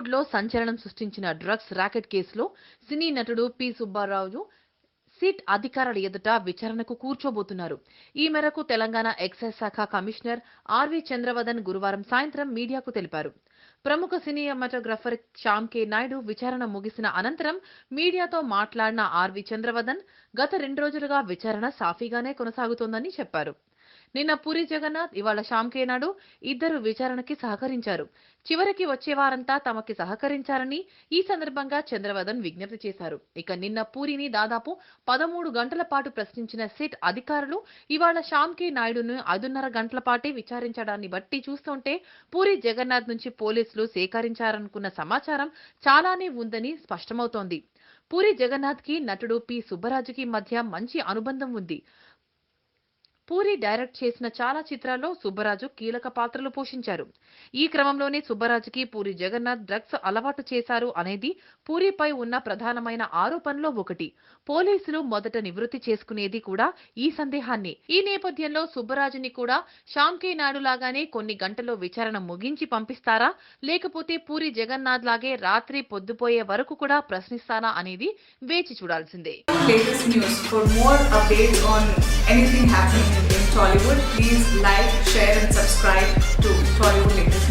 టాలీవుడ్లో సంచలనం సృష్టించిన డ్రగ్స్ ర్యాకెట్ కేసులో సినీ నటుడు పి. సుబ్బారావు సిట్ అధికారుల ఎదుట విచారణకు కూర్చోబోతున్నారు. ఈ మేరకు తెలంగాణ ఎక్సైజ్ శాఖ కమిషనర్ ఆర్వి చంద్రవదన్ గురువారం సాయంత్రం మీడియాకు తెలిపారు. ప్రముఖ సినిమాటోగ్రఫర్ శ్యామ్ కే. నాయుడు విచారణ ముగిసిన అనంతరం మీడియాతో మాట్లాడిన ఆర్వి చంద్రవదన్ గత రెండు రోజులుగా విచారణ సాఫీగానే కొనసాగుతోందని చెప్పారు. నిన్న పూరి జగన్నాథ్ ఇవాళ శ్యామ్ నాయుడు ఇద్దరు విచారణకి సహకరించారు. చివరికి వచ్చేవారంతా తమకి సహకరించారని ఈ సందర్భంగా చంద్రవదన్ విజ్ఞప్తి చేశారు. ఇక నిన్న పూరిని దాదాపు పదమూడు గంటల పాటు ప్రశ్నించిన సిట్ అధికారులు ఇవాళ శ్యామ్కే నాయుడును ఐదున్నర గంటల పాటే విచారించడాన్ని బట్టి చూస్తుంటే పూరి జగన్నాథ్ నుంచి పోలీసులు సేకరించారనుకున్న సమాచారం చాలానే ఉందని స్పష్టమవుతోంది. పూరి జగన్నాథ్కి నటుడు పి. సుబ్బరాజుకి మధ్య మంచి అనుబంధం ఉంది. పూరి డైరెక్ట్ చేసిన చాలా చిత్రాల్లో సుబ్బరాజు కీలక పాత్రలు పోషించారు. ఈ క్రమంలోనే సుబ్బరాజుకి పూరి జగన్నాథ్ డ్రగ్స్ అలవాటు చేశారు అనేది పూరిపై ఉన్న ప్రధానమైన ఆరోపణలో ఒకటి. పోలీసులు మొదట నివృత్తి చేసుకునేది కూడా ఈ సందేహాన్ని. ఈ నేపథ్యంలో సుబ్బరాజుని కూడా శ్యామ్ నాయుడు లాగానే కొన్ని గంటల్లో విచారణ ముగించి పంపిస్తారా? లేకపోతే పూరి జగన్నాథ్ లాగే రాత్రి పొద్దుపోయే వరకు కూడా ప్రశ్నిస్తారా అనేది వేచి చూడాల్సిందే. Anything happening in Tollywood, please like, share, and subscribe to Tollywood Latest.